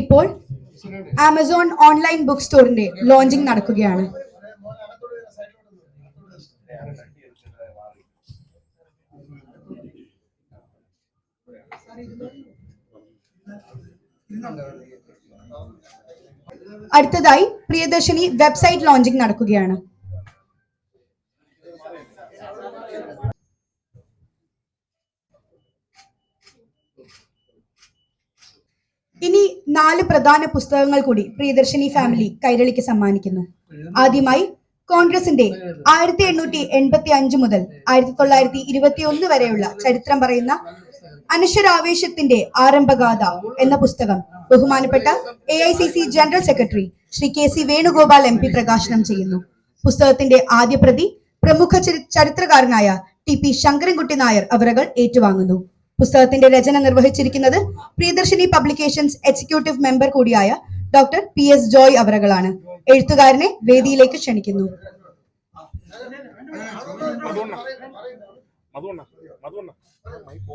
ഇപ്പോൾ Amazon online book സ്റ്റോറിന്റെ launching നടക്കുകയാണ്. അടുത്തതായി പ്രിയദർശിനി വെബ്സൈറ്റ് ലോഞ്ചിങ് നടക്കുകയാണ്. ഇനി നാല് പ്രധാന പുസ്തകങ്ങൾ കൂടി പ്രിയദർശിനി ഫാമിലി കൈരളിക്ക് സമ്മാനിക്കുന്നു. ആദ്യമായി കോൺഗ്രസിന്റെ ആയിരത്തി എണ്ണൂറ്റി എൺപത്തി അഞ്ച് മുതൽ ആയിരത്തി തൊള്ളായിരത്തി ഇരുപത്തി ഒന്ന് വരെയുള്ള ചരിത്രം പറയുന്ന അനശ്വരാവേശത്തിന്റെ ആരംഭഗാഥ എന്ന പുസ്തകം ബഹുമാനപ്പെട്ട A I C C general secretary Shri K C Venugopal M P പ്രകാശനം ചെയ്യുന്നു. പുസ്തകത്തിന്റെ ആദ്യ പ്രതി പ്രമുഖ ചരിത്രകാരനായ ടി പി ശങ്കരൻകുട്ടി നായർ അവരകൾ ഏറ്റുവാങ്ങുന്നു. പുസ്തകത്തിന്റെ രചന നിർവഹിച്ചിരിക്കുന്നത് പ്രിയദർശിനി പബ്ലിക്കേഷൻസ് എക്സിക്യൂട്ടീവ് മെമ്പർ കൂടിയായ ഡോക്ടർ പി എസ് ജോയ് അവറകളാണ് എഴുത്തുകാരനെ വേദിയിലേക്ക് ക്ഷണിക്കുന്നു. മൈക്ക്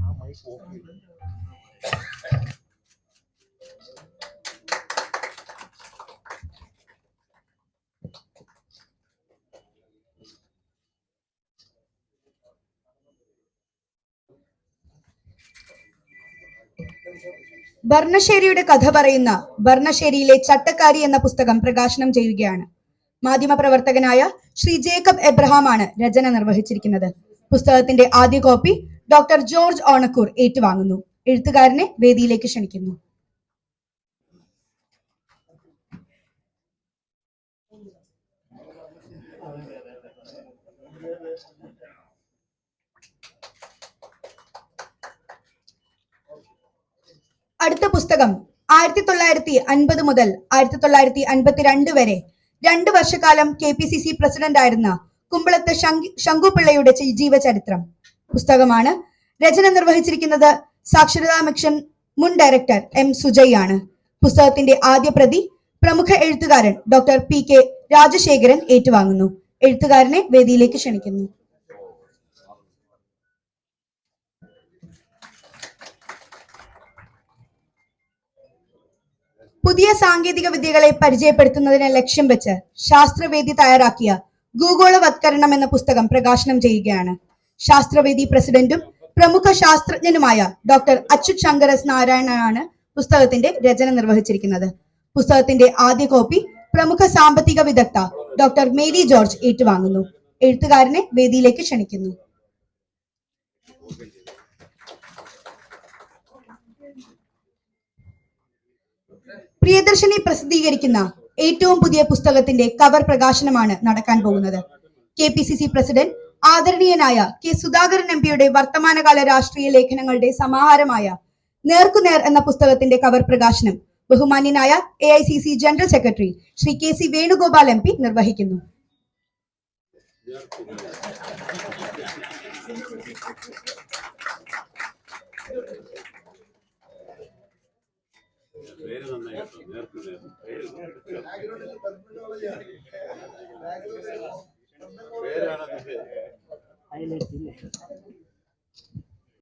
ആ മൈക്ക് ഭർണശ്ശേരിയുടെ കഥ പറയുന്ന ഭർണശ്ശേരിയിലെ ചട്ടക്കാരി എന്ന പുസ്തകം പ്രകാശനം ചെയ്യുകയാണ്. മാധ്യമപ്രവർത്തകനായ ശ്രീ ജേക്കബ് എബ്രഹാം ആണ് രചന നിർവഹിച്ചിരിക്കുന്നത്. പുസ്തകത്തിന്റെ ആദ്യ കോപ്പി ഡോക്ടർ ജോർജ് ഓണക്കൂർ ഏറ്റുവാങ്ങുന്നു. എഴുത്തുകാരനെ വേദിയിലേക്ക് ക്ഷണിക്കുന്നു. അടുത്ത പുസ്തകം ആയിരത്തി തൊള്ളായിരത്തി അൻപത് മുതൽ ആയിരത്തി തൊള്ളായിരത്തി അൻപത്തിരണ്ട് വരെ. രണ്ട് വർഷക്കാലം K P C C president ആയിരുന്ന കുമ്പളത്ത് ശങ്കുപിള്ളയുടെ ജീവചരിത്രം. പുസ്തകമാണ്. രചന നിർവഹിച്ചിരിക്കുന്നത് സാക്ഷരതാ മിഷൻ മുൻ ഡയറക്ടർ എം സുജയ് ആണ് പുസ്തകത്തിന്റെ ആദ്യ പ്രതി പ്രമുഖ എഴുത്തുകാരൻ ഡോക്ടർ പി കെ രാജശേഖരൻ ഏറ്റുവാങ്ങുന്നു. എഴുത്തുകാരനെ വേദിയിലേക്ക് ക്ഷണിക്കുന്നു. പുതിയ സാങ്കേതിക വിദ്യകളെ പരിചയപ്പെടുത്തുന്നതിനെ ലക്ഷ്യം വെച്ച് ശാസ്ത്രവേദി തയ്യാറാക്കിയ ഭൂഗോളവത്കരണം എന്ന പുസ്തകം പ്രകാശനം ചെയ്യുകയാണ്. ശാസ്ത്രവേദി പ്രസിഡന്റും പ്രമുഖ ശാസ്ത്രജ്ഞനുമായ ഡോക്ടർ അച്യുത് ശങ്കരസ് നാരായണനാണ് പുസ്തകത്തിന്റെ രചന നിർവഹിച്ചിരിക്കുന്നത്. പുസ്തകത്തിന്റെ ആദ്യ കോപ്പി പ്രമുഖ സാമ്പത്തിക വിദഗ്ധ ഡോക്ടർ മേരി ജോർജ് ഏറ്റുവാങ്ങുന്നു. എഴുത്തുകാരനെ വേദിയിലേക്ക് ക്ഷണിക്കുന്നു. പ്രിയദർശിനി പ്രസിദ്ധീകരിക്കുന്ന ഏറ്റവും പുതിയ പുസ്തകത്തിന്റെ കവർ പ്രകാശനമാണ് നടക്കാൻ പോകുന്നത്. K P C C president ആദരണീയനായ കെ സുധാകരൻ എം പിയുടെ വർത്തമാനകാല രാഷ്ട്രീയ ലേഖനങ്ങളുടെ സമാഹാരമായ നേർക്കുനേർ എന്ന പുസ്തകത്തിന്റെ കവർ പ്രകാശനം ബഹുമാന്യനായ A I C C general secretary Shri K C Venugopal M P നിർവഹിക്കുന്നു. പേരാണ്